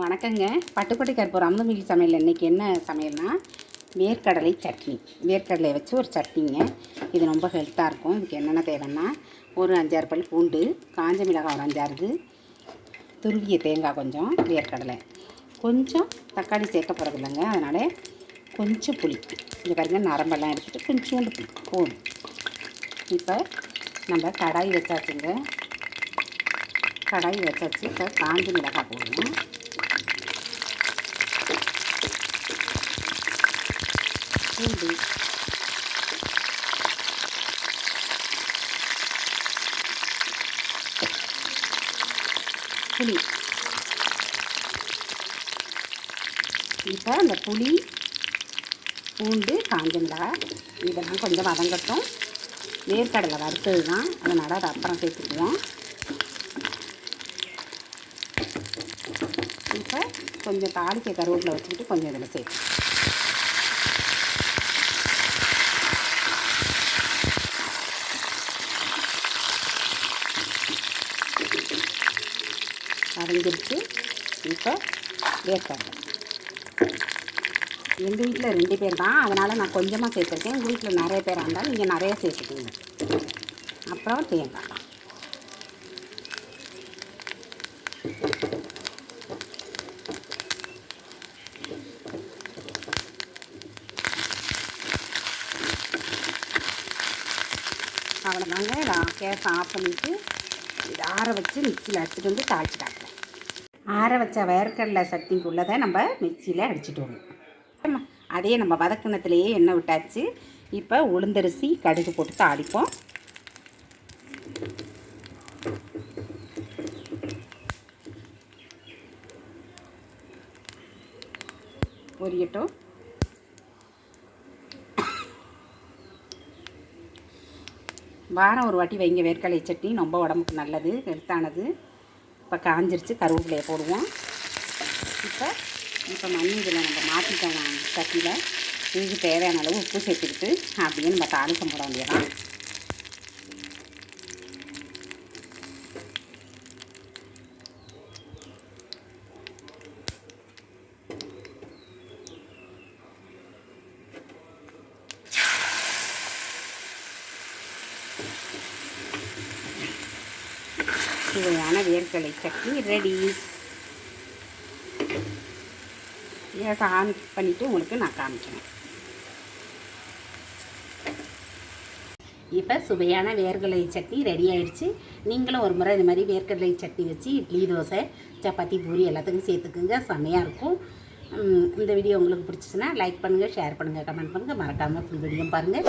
வணக்கங்க. பட்டுக்கோட்டை கற்பூரம் அமுதமிகி சமையல் இன்றைக்கி என்ன சமையல்னா? வேர்க்கடலை சட்னி. வேர்க்கடலையை வச்சு ஒரு சட்னிங்க. இது ரொம்ப ஹெல்த்தாக இருக்கும். இதுக்கு என்னென்ன தேவைன்னா ஒரு அஞ்சாறு பல் பூண்டு காஞ்ச மிளகாய் ஒரு அஞ்சாறு துருவிய தேங்காய் கொஞ்சம் வேர்க்கடலை. கொஞ்சம் தக்காளி சேர்க்க போகிறது இல்லைங்க. அதனால் கொஞ்சம் புளி. இங்கே பாருங்க நரம்பெல்லாம் எடுத்துகிட்டு கொஞ்சோண்டு புளி. போதும். இப்போ நம்ம கடாய் வச்சாச்சுங்க. கடாய் வச்சாச்சு. இப்போ காஞ்ச மிளகாய் போடணும். பூண்டு புளி. இப்போ அந்த புளி பூண்டு காஞ்ச மிளகாய் இதெல்லாம் கொஞ்சம் வதங்கட்டும். வேர்க்கடலை வறுத்தது தான். அதனால் அதை அப்புறம் சேர்த்துக்குவோம். இப்போ கொஞ்சம் தாளிக்க கருவேப்பில் வச்சுக்கிட்டு கொஞ்சம் இதில் சேர்த்து அரைஞ்சிருச்சு. இப்போ வேர்க்கடலை. எங்கள் வீட்டில் ரெண்டு பேர் தான். அதனால் நான் கொஞ்சமாக சேர்த்துருக்கேன். எங்கள் வீட்டில் நிறைய பேர் இருந்தாலும் நீங்கள் நிறைய சேர்த்துக்கோங்க. அப்புறம் தேங்காய். அவ்வளோதாங்க நான் கேஸ் ஆஃப் பண்ணிவிட்டு இது ஆற வச்சு மிக்சியில் அடிச்சுட்டு வந்து தாளிச்சு காட்டுறேன். ஆற வச்ச வேர்க்கடலை சட்னிக்குள்ளதை நம்ம மிக்சியில் அடிச்சுட்டு வரணும். அதே நம்ம வதக்கினத்துலேயே எண்ணெய் விட்டாச்சு. இப்போ உளுந்தரிசி கடுகு போட்டு தாளிப்போம். பொரியட்டும். வாரம் ஒரு வாட்டி வைங்க. வேர்க்கடலை சட்னி ரொம்ப உடம்புக்கு நல்லது ஹெல்த்தானது. இப்போ காஞ்சிருச்சு கருவேப்பிலையை போடுவோம். இப்போ இப்போ மண்ணி இதில் நம்ம மாற்றிட்டோம் சட்டியில். இதுக்கு தேவையான அளவு உப்பு சேர்த்துக்கிட்டு அப்படியே நம்ம தாளிசம் போட வேண்டியதான் சுவையான வேர்க்கடலை சட்னி ரெடி கேஸ் ஆன் பண்ணிவிட்டு உங்களுக்கு நான் காமிக்கிறேன். இப்போ சுவையான வேர்க்கடலை சட்னி ரெடி ஆயிடுச்சு. நீங்களும் ஒரு முறை இது மாதிரி வேர்க்கடலை சட்னி வச்சு இட்லி தோசை சப்பாத்தி பூரி எல்லாத்துக்கும் சேர்த்துக்குங்க. செம்மையாக இருக்கும். இந்த வீடியோ உங்களுக்கு பிடிச்சிச்சின்னா லைக் பண்ணுங்கள் ஷேர் பண்ணுங்கள் கமெண்ட் பண்ணுங்கள் மறக்காமல் ஃபுல் வீடியோ பாருங்கள்